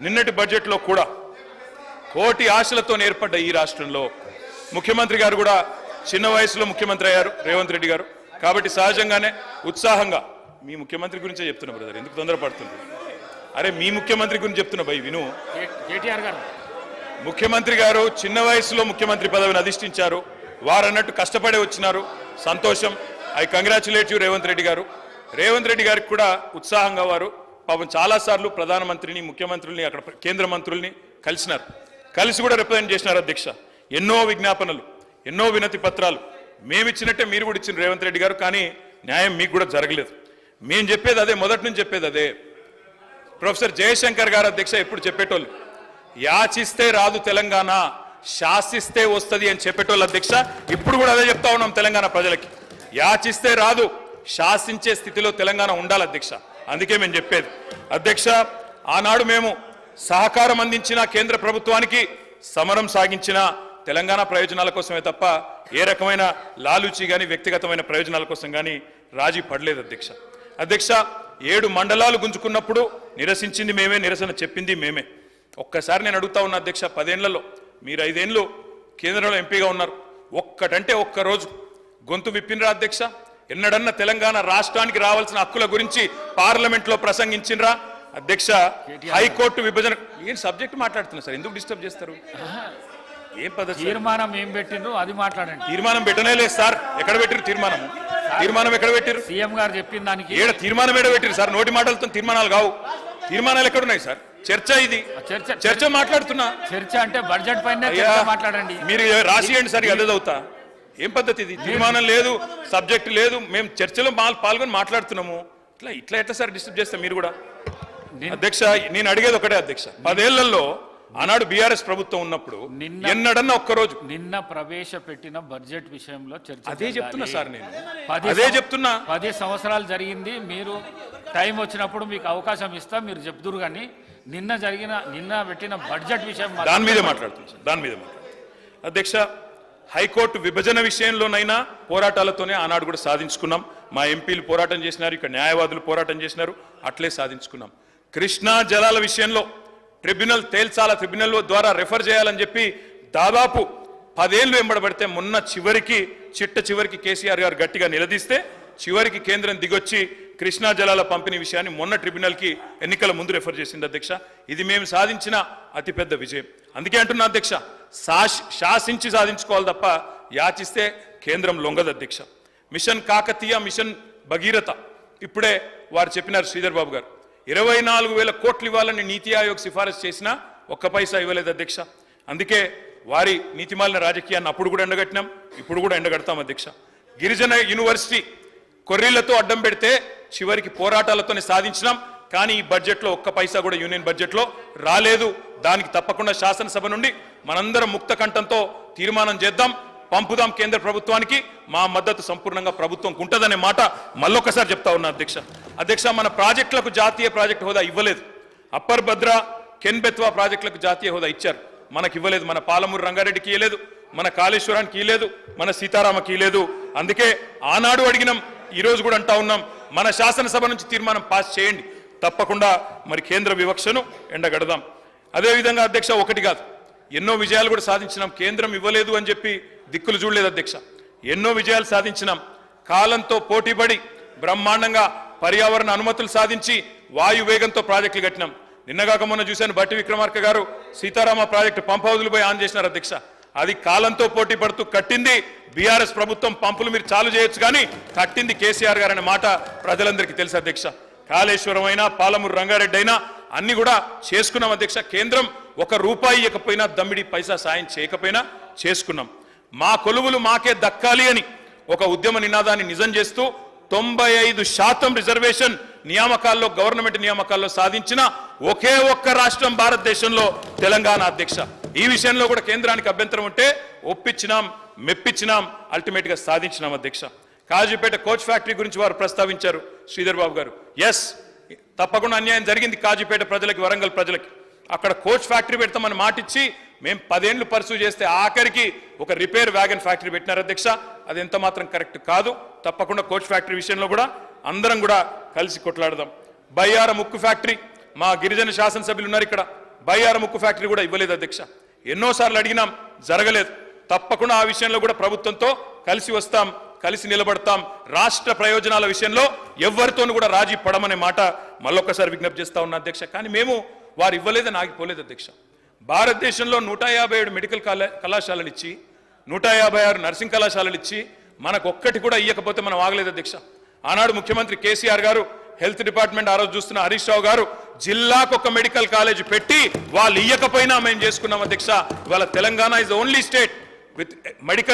నిన్నటి బడ్జెట్లో కూడా కోటి ఆశలతో ఏర్పడ్డ ఈ రాష్ట్రంలో ముఖ్యమంత్రి గారు కూడా చిన్న వయసులో ముఖ్యమంత్రి అయ్యారు రేవంత్ రెడ్డి గారు. కాబట్టి సహజంగానే ఉత్సాహంగా మీ ముఖ్యమంత్రి గురించే చెప్తున్నా బ్రదర్. ఎందుకు తొందరపడుతుంది అరే మీ ముఖ్యమంత్రి గురించి చెప్తున్నా భయ్ విను. కే- కేటీఆర్ గారు. ముఖ్యమంత్రి గారు చిన్న వయసులో ముఖ్యమంత్రి పదవిని అధిష్ఠించారు. వారు అన్నట్టు కష్టపడే వచ్చినారు. సంతోషం. I congratulate you Revanth Reddy garu. Revanth Reddy గారికి కూడా ఉత్సాహంగా వారు. పాపం చాలాసార్లు ప్రధానమంత్రిని ముఖ్యమంత్రుల్ని అక్కడ కేంద్ర మంత్రుల్ని కలిసినారు. కలిసి కూడా రిప్రజెంట్ చేసినారు అధ్యక్ష. ఎన్నో విజ్ఞాపనలు ఎన్నో వినతి పత్రాలు. మేమిచ్చినట్టే మీరు కూడా ఇచ్చిన రేవంత్ రెడ్డి గారు కానీ న్యాయం మీకు కూడా జరగలేదు. మేము చెప్పేది అదే మొదటి నుంచి చెప్పేది అదే. ప్రొఫెసర్ జయశంకర్ గారు అధ్యక్ష ఎప్పుడు చెప్పేటోళ్ళు యాచిస్తే రాదు తెలంగాణ శాసిస్తే వస్తది అని చెప్పేటోళ్ళు అధ్యక్ష ఇప్పుడు కూడా అదే చెప్తా ఉన్నాం తెలంగాణ ప్రజలకి. యాచిస్తే రాదు శాసించే స్థితిలో తెలంగాణ ఉండాలి అధ్యక్ష. అందుకే మేము చెప్పేది. అధ్యక్ష ఆనాడు మేము సహకారం అందించిన కేంద్ర ప్రభుత్వానికి సమరం సాగించిన తెలంగాణ ప్రయోజనాల కోసమే తప్ప ఏ రకమైన లాలూచి కానీ వ్యక్తిగతమైన ప్రయోజనాల కోసం కానీ రాజీ పడలేదు అధ్యక్ష. అధ్యక్ష ఏడు మండలాలు గుంజుకున్నప్పుడు నిరసించింది మేమే నిరసన చెప్పింది మేమే. ఒక్కసారి నేను అడుగుతా ఉన్నా అధ్యక్ష పదేళ్ళలో మీరు ఐదేళ్ళు కేంద్రంలో ఎంపీగా ఉన్నారు. ఒక్కటంటే ఒక్క రోజు గొంతు విప్పినరా అధ్యక్ష? ఎన్నడన్నా తెలంగాణ రాష్ట్రానికి రావాల్సిన హక్కుల గురించి పార్లమెంట్లో ప్రసంగించినరా? అధ్యక్ష హైకోర్టు విభజన ఏం సబ్జెక్ట్ మాట్లాడుతున్నా సార్? ఎందుకు డిస్టర్బ్ చేస్తారు? ఏం పద్ధతి సార్? తీర్మానం ఏం పెట్టిండ్రు అది మాట్లాడండి. తీర్మానం పెట్టనే లేదు సార్. ఎక్కడ పెట్టిరు తీర్మానం తీర్మానం ఎక్కడ పెట్టిరు సీఎం గారు చెప్పిన దానికి ఏడ తీర్మానం ఏడ పెట్టిరు సార్? నోటి మాటలతో తీర్మానాలు కావు. తీర్మానాలు ఎక్కడున్నాయి సార్? చర్చ ఇది. చర్చ చర్చ మాట్లాడుతున్నా. చర్చ అంటే బడ్జెట్ పైన మాట్లాడండి. మీరు రాసియండి సార్ అదే చదువుతా. ఏం పద్ధతి ఇది? తీర్మానం లేదు సబ్జెక్ట్ లేదు మేము చర్చలో మా- పాల్గొని మాట్లాడుతున్నాము. ఇట్లా ఇట్లా ఎట్లా సార్ డిస్టర్బ్ చేస్తాం మీరు కూడా? అధ్యక్ష నేను అడిగేది ఒకటే అధ్యక్ష. పదేళ్ళలో ఆనాడు బీఆర్ఎస్ ప్రభుత్వం ఉన్నప్పుడు ఎన్నడన్నా ఒక్కరోజు. నిన్న ప్రవేశపెట్టిన బడ్జెట్ విషయంలో చర్చ అదే చెప్తున్నా. సార్ నేను. అదే చెప్తున్నా. పది సంవత్సరాలు జరిగింది మీరు టైం వచ్చినప్పుడు మీకు అవకాశం ఇస్తా మీరు చెప్తురు కానీ నిన్న జరిగిన నిన్న పెట్టిన బడ్జెట్ విషయం దాని మీదే మాట్లాడుతుంది సార్ దాని మీదే మాట్లాడుతుంది అధ్యక్ష హైకోర్టు విభజన విషయంలోనైనా పోరాటాలతోనే ఆనాడు కూడా సాధించుకున్నాం. మా ఎంపీలు పోరాటం చేసినారు ఇక్కడ న్యాయవాదులు పోరాటం చేసినారు అట్లే సాధించుకున్నాం. కృష్ణా జలాల విషయంలో ట్రిబ్యునల్ తేల్చాల ట్రిబ్యునల్ ద్వారా రెఫర్ చేయాలని చెప్పి దాదాపు పదేళ్ళు వెంబడబడితే మొన్న చివరికి చిట్ట చివరికి కేసీఆర్ గారు గట్టిగా నిలదీస్తే చివరికి కేంద్రం దిగొచ్చి కృష్ణా జలాల పంపిణీ విషయాన్ని మొన్న ట్రిబ్యునల్కి ఎన్నికల ముందు రెఫర్ చేసింది అధ్యక్ష. ఇది మేము సాధించిన అతిపెద్ద విజయం. అందుకే అంటున్నా అధ్యక్ష శాసించి సాధించుకోవాలి తప్ప యాచిస్తే కేంద్రం లొంగదు అధ్యక్ష. Mission Kakatiya mission Bhagiratha. ఇప్పుడే వారు చెప్పినారు శ్రీధర్ బాబు గారు. ఇరవై నాలుగు వేల కోట్లు ఇవ్వాలని నీతి ఆయోగ్ సిఫారసు చేసినా ఒక్క పైసా ఇవ్వలేదు అధ్యక్ష. అందుకే వారి నీతిమాలిన రాజకీయాన్ని అప్పుడు కూడా ఎండగట్టినాం ఇప్పుడు కూడా ఎండగడతాం అధ్యక్ష. గిరిజన యూనివర్సిటీ కొర్రీలతో అడ్డం పెడితే చివరికి పోరాటాలతోనే సాధించినాం కానీ ఈ బడ్జెట్లో ఒక్క పైసా కూడా యూనియన్ బడ్జెట్లో రాలేదు. దానికి తప్పకుండా శాసనసభ నుండి మనందరం ముక్త కంఠంతో తీర్మానం చేద్దాం పంపుదాం కేంద్ర ప్రభుత్వానికి. మా మద్దతు సంపూర్ణంగా ప్రభుత్వం ఉంటుందనే మాట మళ్ళొకసారి చెప్తా ఉన్నా అధ్యక్ష. అధ్యక్ష మన ప్రాజెక్టులకు జాతీయ ప్రాజెక్టు హోదా ఇవ్వలేదు. అప్పర్ భద్ర కెన్బెత్వా ప్రాజెక్టులకు జాతీయ హోదా ఇచ్చారు. మనకి ఇవ్వలేదు మన పాలమూరు రంగారెడ్డికి ఇవ్వలేదు మన కాళేశ్వరానికి ఇవ్వలేదు మన సీతారామకి ఇవ్వలేదు అందుకే ఆనాడు అడిగినాం ఈ రోజు కూడా అంటా ఉన్నాం మన శాసనసభ నుంచి తీర్మానం పాస్ చేయండి. తప్పకుండా మరి కేంద్ర వివక్షను ఎండగడదాం. అదేవిధంగా అధ్యక్ష ఒకటి కాదు ఎన్నో విజయాలు కూడా సాధించినాం. కేంద్రం ఇవ్వలేదు అని చెప్పి దిక్కులు చూడలేదు అధ్యక్ష. ఎన్నో విజయాలు సాధించినాం. కాలంతో పోటీపడి బ్రహ్మాండంగా పర్యావరణ అనుమతులు సాధించి వాయు వేగంతో ప్రాజెక్టులు కట్టినాం. నిన్నగాక మొన్న చూశాను బట్టి విక్రమార్క గారు సీతారామ ప్రాజెక్టు పంప్ హౌజులు పోయి ఆన్ చేసినారు అధ్యక్ష. అది కాలంతో పోటీ పడుతూ కట్టింది బీఆర్ఎస్ ప్రభుత్వం పంపులు మీరు చాలు చేయొచ్చు కానీ కట్టింది కేసీఆర్ గారు అనే మాట ప్రజలందరికీ తెలుసు అధ్యక్ష. కాళేశ్వరం అయినా పాలమూరు రంగారెడ్డి అయినా అన్ని కూడా చేసుకున్నాం అధ్యక్ష. కేంద్రం ఒక రూపాయి ఇవ్వకపోయినా దమ్మిడి పైసా సాయం చేయకపోయినా చేసుకున్నాం. మా కొలువులు మాకే దక్కాలి అని ఒక ఉద్యమ నినాదాన్ని నిజం చేస్తూ తొంభై ఐదు శాతం రిజర్వేషన్ నియామకాల్లో గవర్నమెంట్ నియామకాల్లో సాధించిన ఒకే ఒక్క రాష్ట్రం భారతదేశంలో తెలంగాణ అధ్యక్ష. ఈ విషయంలో కూడా కేంద్రానికి అభ్యంతరం ఉంటే ఒప్పించినాం మెప్పించినాం అల్టిమేట్గా సాధించినాం అధ్యక్ష. కాజీపేట కోచ్ ఫ్యాక్టరీ గురించి వారు ప్రస్తావించారు శ్రీధర్ బాబు గారు. ఎస్ తప్పకుండా అన్యాయం జరిగింది కాజీపేట ప్రజలకి వరంగల్ ప్రజలకి. అక్కడ కోచ్ ఫ్యాక్టరీ పెడతామని మాటిచ్చి మేము పదేళ్ళు పర్సూ చేస్తే ఆఖరికి ఒక రిపేర్ వ్యాగన్ ఫ్యాక్టరీ పెట్టినారు అధ్యక్ష. అది ఎంత మాత్రం కరెక్ట్ కాదు. తప్పకుండా కోచ్ ఫ్యాక్టరీ విషయంలో కూడా అందరం కూడా కలిసి కొట్లాడదాం. బయ్యార ముక్కు ఫ్యాక్టరీ మా గిరిజన శాసనసభ్యులు ఉన్నారు ఇక్కడ. బయ్యార ముక్కు ఫ్యాక్టరీ కూడా ఇవ్వలేదు అధ్యక్ష. ఎన్నోసార్లు అడిగినాం జరగలేదు. తప్పకుండా ఆ విషయంలో కూడా ప్రభుత్వంతో కలిసి వస్తాం కలిసి నిలబడతాం. రాష్ట్ర ప్రయోజనాల విషయంలో ఎవరితోనూ కూడా రాజీ పడమనే మాట మళ్ళొక్కసారి విజ్ఞప్తి చేస్తా ఉన్నా అధ్యక్ష. కానీ మేము వారు ఇవ్వలేదని ఆగిపోలేదు అధ్యక్ష. భారతదేశంలో నూట యాభై ఏడు మెడికల్ కళా కళాశాలలు ఇచ్చి నూట యాభై ఆరు నర్సింగ్ కళాశాలలు ఇచ్చి మనకు ఒక్కటి కూడా ఇవ్వకపోతే మనం ఆగలేదు అధ్యక్ష. ఆనాడు ముఖ్యమంత్రి కేసీఆర్ గారు హెల్త్ డిపార్ట్మెంట్ ఆ రోజు చూస్తున్న హరీష్ రావు గారు జిల్లాకు ఒక మెడికల్ కాలేజ్ పెట్టి వాళ్ళు ఇయ్యకపోయినా మేము చేసుకున్నాం అధ్యక్ష. ఇవాళ Telangana is only state with medical